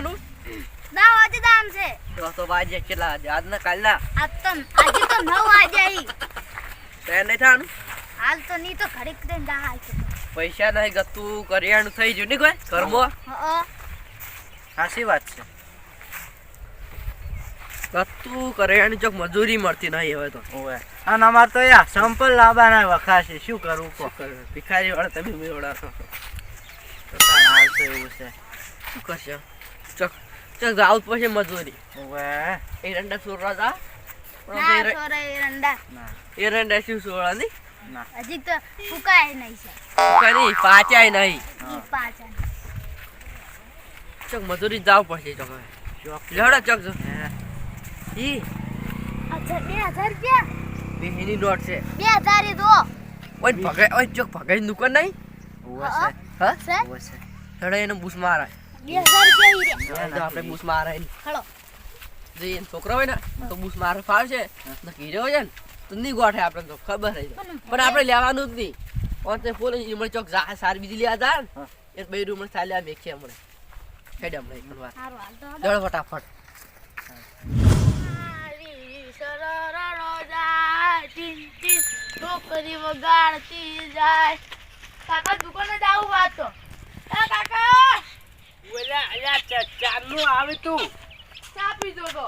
દાનું દા આજે દાન છે. તો તો વાજે કેટલા ના કાલ ના આજ તો આજે તો નવ વાગે આવી. ટ્રેન નહીં થાનું હાલ તો નહીં તો ઘરે દઈને દા હાલ તો. પૈસા નહીં ગતું કરિયાણું થઈ ગયું. નહીં કોઈ કરમો. સાચી વાત છે. ગતું કરિયાણું ચોક મજૂરી મળતી નહીં હવે તો. ઓવે. અને અમાર તો યા સંપલ લાવવાના વખાશે. શું કરવું કો ભિખારી વાળા તમે મેળા છો. તો હાલ તો એવું છે. શું કરશો? ચોક ચક જાવ પછી મજૂરી. ઓવે. એરંડા સોરા જા. ના છોરા એરંડા ના. એરંડા શું સોળા ની? ના. હજી તો ફૂકાય નહીં છે. કરી પાચાય નહીં. પાછા ચોક મજૂરી જાવ પડશે ચોક લેવડા ચોક જો. હે. ઈ અચ્છા બે હજાર રૂપિયા? બેહીની નોટ છે. બે હજાર એ દો ઓય ભગાઈ ઓય ચોક ભગાઈ દુકાન નહીં? ઓવે હા. છે હા છે. ઓવે છે. લડાઈ એને બૂસ મારે. બે હજાર રૂપિયા ઈ રે તો આપણે બૂસ મારે. જે છોકરો હોય ને તો બૂસ મારે ફાવશે. ને કીધો હોય ને તો નહીં ગોઠે આપણે તો ખબર રહી પણ આપણે લેવાનું જ નહીં. ફૂલ ચોક સાર બીજી લેવા જા એ બે રૂમ ચાલ્યા મેખે હમણે. હેડ હમણે એક વાર. દળ ફટાફટ. છોકરી વગાડતી જાય. કાકા દુકાને જાવું વાત તો. કાકા! ઓલા અલ્યા ચા આવે તું. ચા પીજો તો.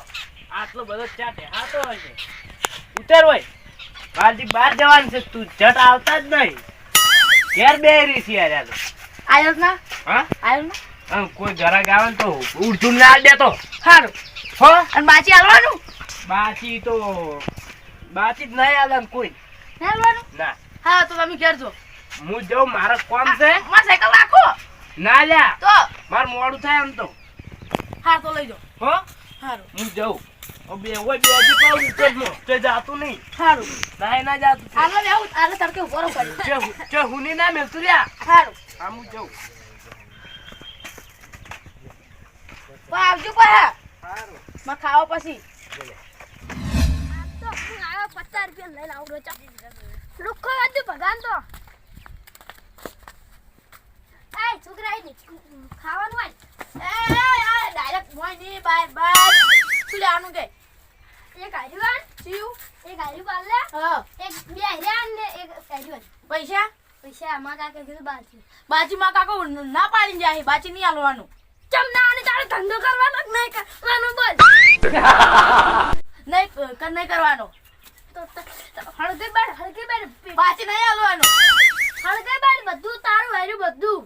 આટલો બધો ચા ટેહાતો હશે ઉતર હોય કાલથી બહાર જવાનું છે તું જટ આવતા જ નહીં. ઘેર બેરી છે યાર. તો. આયો ના? હા? આયો ના? આમ કોઈ ઘરાક આવે તો ઉડતું ના દેતો. સારું હો? અને બાચી હાલવાનું? બાકી તો બાચી જ નહીં આવે કોઈ. હાલવાનું? ના. હા તો તમે કરજો હું જાઉં મારો કોમ છે. માર સાયકલ રાખો. ના લ્યા. તો માર મોડું થાય આમ તો. હા તો લઈ જાઓ. હો? સારું હું જાઉં. ઓ બે ઓય બે હજી પાઉં ઉતરમાં તે જાતું નહીં. સારું ના ના જાતું છે. આલે બેહું તડકે ઊભો રહો પડી હું- હુની ના મેલતું લ્યા સારું આમ હું જાઉં. આવજો સારું માં ખાવા પછી. તો હું આવ્યો પચાસ રૂપિયા લઈને આવડો ચા ભગવાન તો એ છોકરા ખાવાનું હોય ડાયરેક્ટ મોયની બાય બાય શું લેવાનું કે? એક આર્યુવાન સીવ એક આર્યુ પાલે હા. એક બે આર્યાન ને એક આર્યુવાન પૈસા? પૈસા આમાં કાકે કીધું બાજી. બાજીમાં કાકો ના પાડી જાય બાજી નહીં આલવાનું ચમ ના આને તારે ધંધો કરવાનો કે નહીં કરવાનો બોલ. નહીં કર નહીં કરવાનો. હળગે બેડ હળગે બેડ બાજી નહીં આલવાનું હળગે બેડ બધું તારું હાર્યું બધું.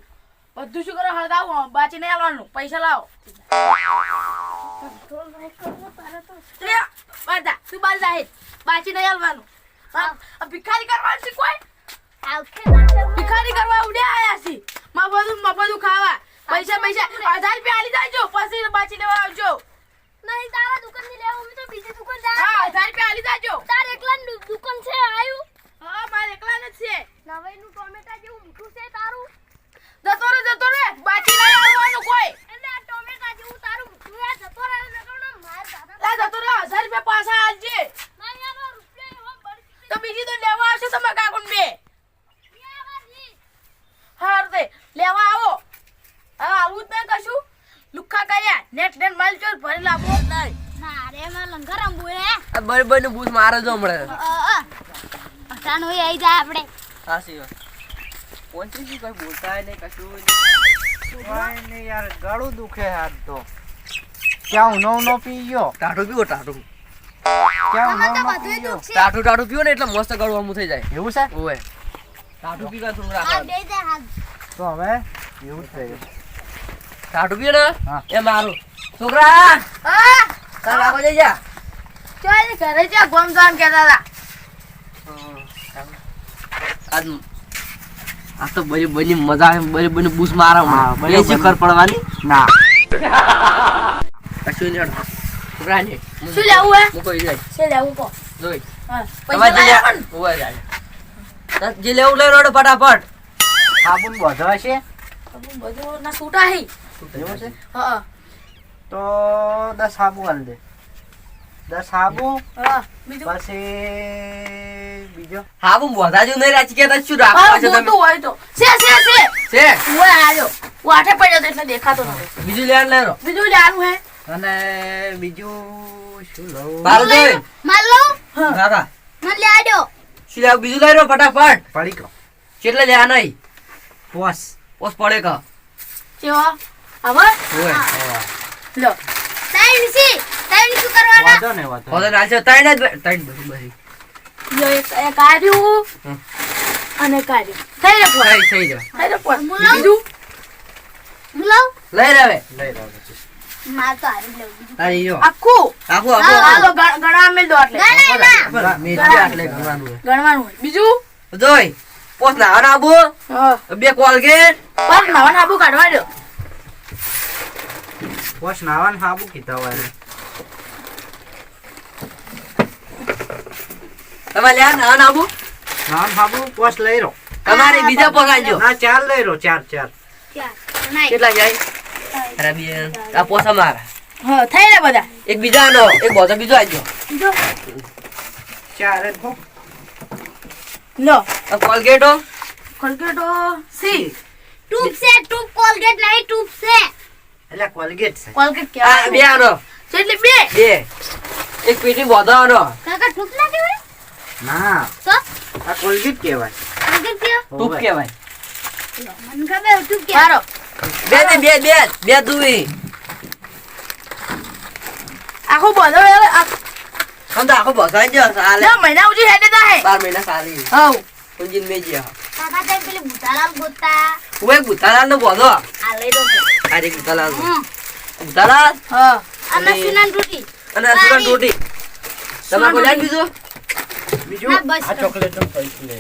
બધું શું કરો? હળગાવો બાચી નહીં આવવાનું પૈસા લાવો. તું બાલ જાહેર બાચી નહીં આવવાનું ભિખારી કરવાનું છે કોઈ? ભિખારી કરવા ઉડ્યા આયા છે. માં બધું માં બધું ખાવા. પૈસા પૈસા. હજાર રૂપિયા આલી જાજો પછી બાચી લેવા આવજો. નહીં તારા દુકાનથી લેવું તો બીજી દુકાન જા. હા રૂપિયા આલી જાજો તાર એકલા દુકાન છે આયુ? હા મારે એકલા જ છે. નવાઈ નું ટોમેટા જેવું મીઠું છે તારું? જતો રે જતો રે. બાકી ના આવવાનું કોઈ. એટલે આ ટોમેટા જેવું તારું આ જતો રે ને કહું માર દાદા જતો રે 1000 રૂપિયા પાછા આલજે. નહીં આનો રૂપિયા એવો બળી તો બીજી તો લેવા આવશે તમે કાકુન બે. હાર દે. લેવા આવો. હા આવું જ નહીં કશું. લુખ્ખા કર્યા. નેટ નેટ માલ ચોર ભરી લાવો. નહીં. મારે માં લંગર અંબુ હે. આ બરાબરનું ભૂત મારે જો હમણાં. અટાણું હોય આવી જાય આપણે. સાચી વાત. પહોંચી ગઈ કોઈ બોલતા નહીં કશું નહીં. યાર ગળું દુખે હાથ તો. ક્યાં નો નો પી ગયો? ટાઢું પીવો ટાઢું. ક્યાં આમાં નો પી ગયો? ટાઢું ટાઢું પીવો ને એટલે મસ્ત ગળું અમું થઈ જાય. એવું છે? ઓય ટાઢું પીવા થોડું તો હવે એવું થઈ થયું ટાઢું પીવો ને. એ મારું. છોકરા! હા. તાર આગળ જઈ જા ચાલ ઘરે જા ગોમ જામ કહેતા હતા. આજ આ તો બરી બની મજા આવે બરી બની બૂસ મારા. બરી શું. કર પડવાની? ના. કશું નહીં છોકરાને શું લેવું હે? મૂકો ઈ જાય. શું લેવું કો જોઈ. જે લેવું લઈ રોડ ફટાફટ. સાબુન બધો છે? સાબુન બધો ના છૂટા હે. એવું છે? હા. તો દસ સાબુ હાલ દે. દસ હાબુ. બીજું? પછી બીજો. હા હું નહીં રાચી કે શું રાખવા છો તમે? હોય તો. છે છે છે. છે? ઓય આજો વાઠે પડ્યો તો એટલે દેખાતો નથી બીજું લેવાનું લેરો બીજું લેવાનું હે. અને બીજું શું લઉં? બાર જોઈ. માર લઉં. કાકા મને લે આડો શું લેવું? બીજું લઈ રહ્યો ફટાફટ. પડીકો કેટલે લેવા નહીં? પોસ. પોસ પડે કહો હવે લો. તાઈ સી તાઈ શું કરવાના? વાંધો ને વાંધો હોદે નાચે ત્રણ જ બે- ત્રણ બધી બધી. એક એક આર્યું અને એક થઈ રે થઈ થઈ થઈ રે બીજું? બોલાવ લઈ રે હવે. લઈ લો માર તો હારી લેવું બીજું. આખું? આખું આખું. હાલો મેલ દો એટલે ના ના ના મેથી આટલે ગણવાનું ગણવાનું બીજું? જોઈ પોસ નાવાનો આબુ. બે કોલગેટ. આબુ કાઢવા દો. પોસ નાવાનું હાબુ કીધા હોય. તમે લ્યા નાવાનો આબુ. હાબુ પોસ લઈ રો તમારે બીજા પોસ આલજો. ના ચાર લઈ રો ચાર ચાર. કેટલા જાય? આ પોસ હા થઈ બધા. એક બીજાનો એક બોધો બીજો બીજો. ચાર લો. કોલગેટો? કોલગેટો સી. ટૂપ છે ટૂપ કોલગેટ નહીં ટૂપ છે એટલે કોલગેટ છે. કોલગેટ આ બે આનો. એટલે બે. બે. એક પેટી બોધાનો. કાકા ટૂપ ના કહેવાય? ના. તો? આ કોલગેટ કહેવાય. કોલગેટ કયો? ટૂપ કહેવાય. મને ખબર ટૂપ કહેવાય બે ને બે બે બે દુઈ આખો બધો હવે આમ તો આખો બોધા જ સાલે લે મહિના ઉજી હેડે તા હે. બાર મહિના સાલી હવ. ઊંજીન મેજી હા કાકા તેમ પેલી ભૂતાલાલ ગોતા. ઓય ગુતાલાલ નો બોધો આ લઈ દો અરે ગુતાલાલ હમ. ગુતાલાલ હા. અને- નસીનાન તૂટી અને આ રોટી. તમારે કોઈ લાગ બીજું? બીજું ના, બસ. આ ચોકલેટનું પૈસું લે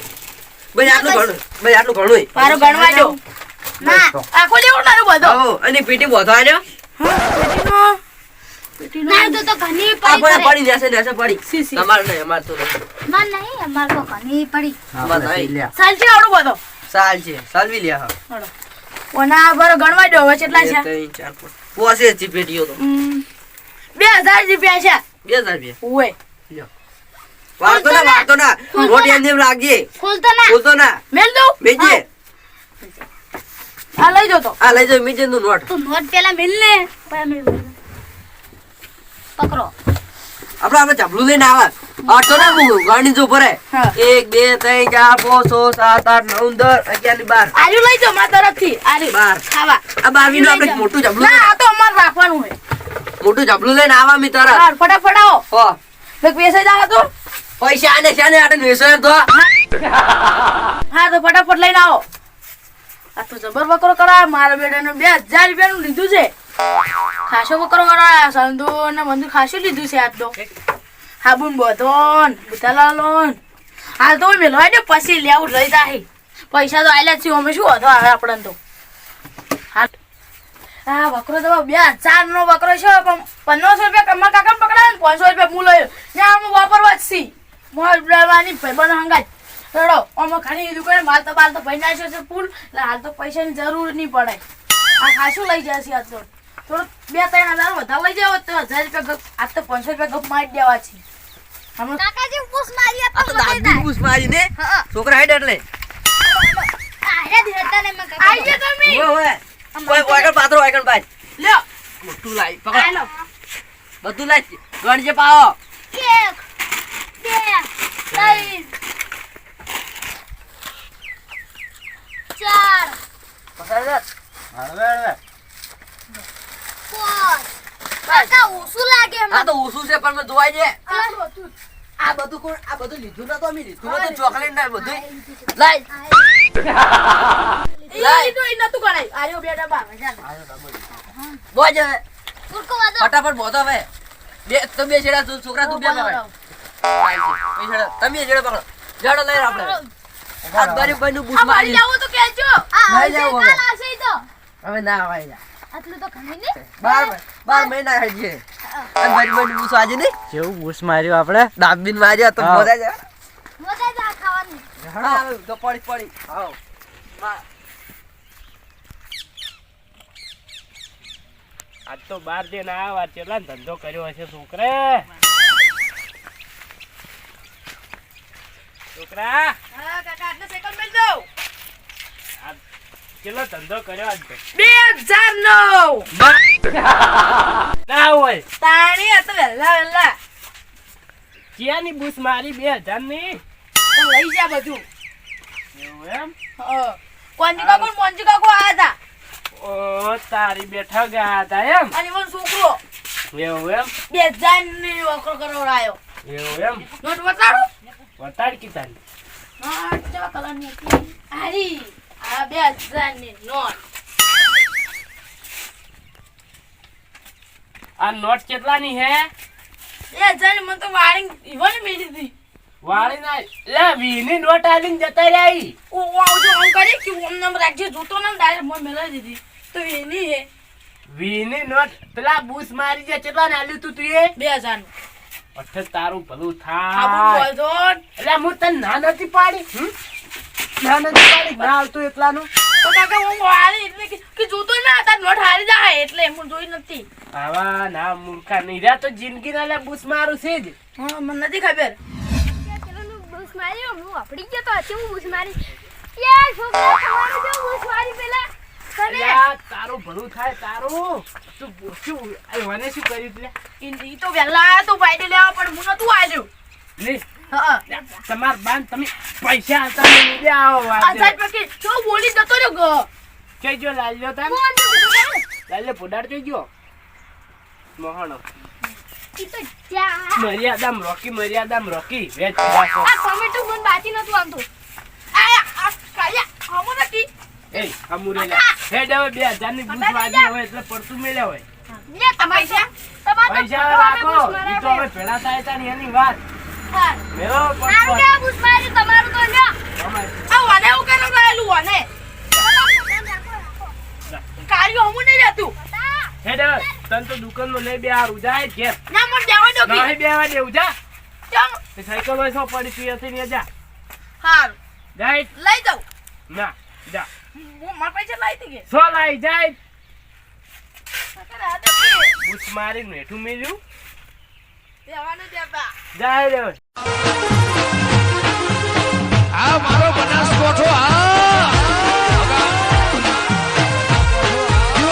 ભાઈ આટલું ઘણું ભાઈ આટલું ઘણું મારો ગણવા દો. ના આખો લેવો મારો બધો. આવો અને પેટી બોધો આજો પેટીનો. પેટીનો. ના તો તો ઘણી પડી પણ પડી જશે ને પડી. સી સી. તમારે નહીં અમારે તો નહીં. નહીં અમાર તો ઘણી પડી. આપણે બધાય. લ્યા. સાલ છે આવડો બધો. સાલ છે સાલવી લ્યા હા. ઓના બરો ગણવા દો હવે કેટલા છે. પોસે જ પેટીઓ તો. હમ, બે હજાર રૂપિયા છે. બે હજાર રૂપિયા. ઓય વાળતો ના વાળતો ના. રોટી એમ જેમ રાખજે ખોલતો ના. ખોલતો ના. મેલ દો મેજે આ લઈ જો તો. આ લઈ જો મેજે નું નોટ. તું નોટ પેલા મેલ ને. પછી મેલ. પકડો. આપણે જબલું લઈને આવા. આટો ના હું ગાડી જો ભરે. એક બે ત્રણ ચાર પાંચ છ સાત આઠ નવ દસ અગિયારની બાર. આર્યું લઈ જાઓ મારા તરફથી. આર્યું. બાર. ખાવા. આ બારમી નું આપણે મોટું જબલું ના આ તો અમારે રાખવાનું હોય. મોટું જબલું લઈને આવા મી તારા હા, ફટાફટ આવો. હો. પેસે જાવ તો. પૈસા આને શાને આટે વેસો તો. હા, તો ફટાફટ લઈને આવો. આ તો જબર બકરો કરાય મારા બેટાનું બે હજાર રૂપિયાનું લીધું છે. ખાસો બકરો કરાય સંધુ ને બંધુ ખાસું લીધું છે આજ તો હાબુન બોધોન, બુધાલાલોન. હાલ તો મેલવાય દે પછી લેવું રહી જાય પૈસા તો આયલા છે, અમે શું હતો હવે આપણને તો. હા. બકરો તો બે હજાર નો બકરો છે, પણ પંદરસો રૂપિયા કમા કાકા પકડાય ને પાંચસો રૂપિયા હું લઈ ને આમ વાપરવા જ છી મોજ ઉડાડવાની ભાઈબંધ હંગાજ રડો આમાં ખાલી દુકાને માલ તો બાલ તો ભાઈ નાખ્યો છે ફૂલ. એટલે હાલ તો પૈસાની જરૂર નહીં પડે. આ ખાશું લઈ જશે આજ તો. થોડું બે ત્રણ હજાર વધારે લઈ જાવ તો હજાર રૂપિયા ગપ આ તો પાંચસો રૂપિયા ગપ મારી દેવા છે. કાકાજી પૂછ મારી આ તો દાદી પૂછ મારી ને. છોકરા હેડ એટલે. આયા ધીરતા ને મેં આઈ ગયા તમે. ઓય ઓય. ઓય ઓય પાત્રો ઓય કણ લ્યો. મોટું લાઈ પકડ. હાલો. બધું લાઈ. ગણજે પાવો એક બે ત્રણ ચાર પકડ હળવે હળવે પાંચ કાકા ઓછું લાગે આ તો ઓછું છે પણ મેં જોવાય છે આ બધું કોણ? આ બધું લીધું નતો અમે લીધું નતું ચોકલેટ ના બધું. લાઈ. લાય. તો એ નતું કરાય. આર્યો બે બોજ હવે. ફટાફટ બોતો હવે. બે તો બે છેડા છોકરા તું બે. તમે છેડા પકડો જડો લઈ આપણે આ બારી બારી નું બૂસ મારી જાવ તો કેજો આ ભાઈ હવે. તો હવે ના આવે જા આટલું તો ઘણી ને બાર બાર મહિના હજી છે આ બારી બારી નું બૂસ આજે ને જેવું બૂટ માર્યો આપણે દાબીન માર્યો તો હા. જા મજા જા ખાવાની હા તો પડી પડી આવ આજ તો બાર જઈને આવા ચેલા ધંધો કર્યો હશે છોકરે છોકરા હા કાકા આટલે સાયકલ મેલ દો કેટલો ધંધો કર્યો આજ બે હજાર નો ના હોય. તાણી આ તો વહેલા વહેલા. ક્યાંની બૂસ મારી બે હજારની લઈ જા બધું. એવું એમ? કોંજી કાકો મોંજી કાકો આયા હતા. ઓ તારી બેઠા ગયા હતા એમ? અને છોકરો. એવું એમ? બે હજારની વકરો કરાવડાયો એવું એમ? નોટ વતાડ. કી તારી નોટ કેવા કલરની હતી? હારી આ બે નોટ. આ નોટ કેટલાની હે? બે હજાર મને તો વાળી ઈવન મેલી હતી. વાળી ના લે વીની નોટ આવીને જતા રહ્યા ઈ. ઓ આવજો આમ કરી કે ઓમ નંબર રાખજે. જોતો ને ડાયરેક્ટ મને મેલાઈ દીધી. તો એની હે. વીની નોટ પેલા બૂસ મારી જે કેટલા ને આલ્યું તું તું એ? બે હજારનું અઠે તારું ભલું થાય. એટલે હું તને ના નથી પાડી? હમ? ના નથી પાડી? ના આવતું એકલાનું? તો કાકા હું વાળી એટલે કે- જોતો ના તાર નોટ હારી જાય એટલે હું જોઈ નથી. આવા ના મૂર્ખા નહીં તો જિંદગી ના મારું છે જ. હા મને નથી ખબર. બૂસ હું વાપરી ગયો તો હજી હું બૂસ મારી યાર છોકરા જો બૂસ મારી પેલા? કરે તારું ભલું થાય તારું. તું શું મને શું કર્યું તું? ઈ તો વેલા તો પાડી લેવા પણ હું નતું આવ્યો તમાર બાન તમે પૈસા હતા ને આવો. આઝાદ પકી જો બોલી જતો રહ્યો ગો. ગયો લાલ્યો તા લાલ્યો પોડાડ કઈ ગયો? મોહણો. તો મર્યાદામ રોકી મર્યાદામ રોકી. વેચ. આ ટોમેટો મન બાજી નતું આમતું આયા આ કાયા હમો નથી એ અમુરે લે ની હોય એટલે પડતું મેલ્યા હોય. લે તમારે પૈસા? રાખો. ઈ તો હવે ભેળા થાય તા ને એની વાત. હા. મેળો મારું કે મારી તમારું તો લ્યો. આ વાને એવું કેમ લાયેલું વાને. કાર્યો હમું નહીં રહેતું. હેડ હવે તન તો દુકાનમાં લઈ બે હારું જાય ઘેર. ના મને દેવા દો કે. નહીં બેવા દેવું જા. ચાલ સાયકલ હોય શું પડી પી હશે ને જા. હાર. જાય. લઈ જાઉં ના જા. મારા પૈસા લાવી કે? સો લાવી જાય. બુશ મારી મેઠું મેલ્યું. દેવાનું દેતા જાય રે. આ મારો બનાસ કોઠો આ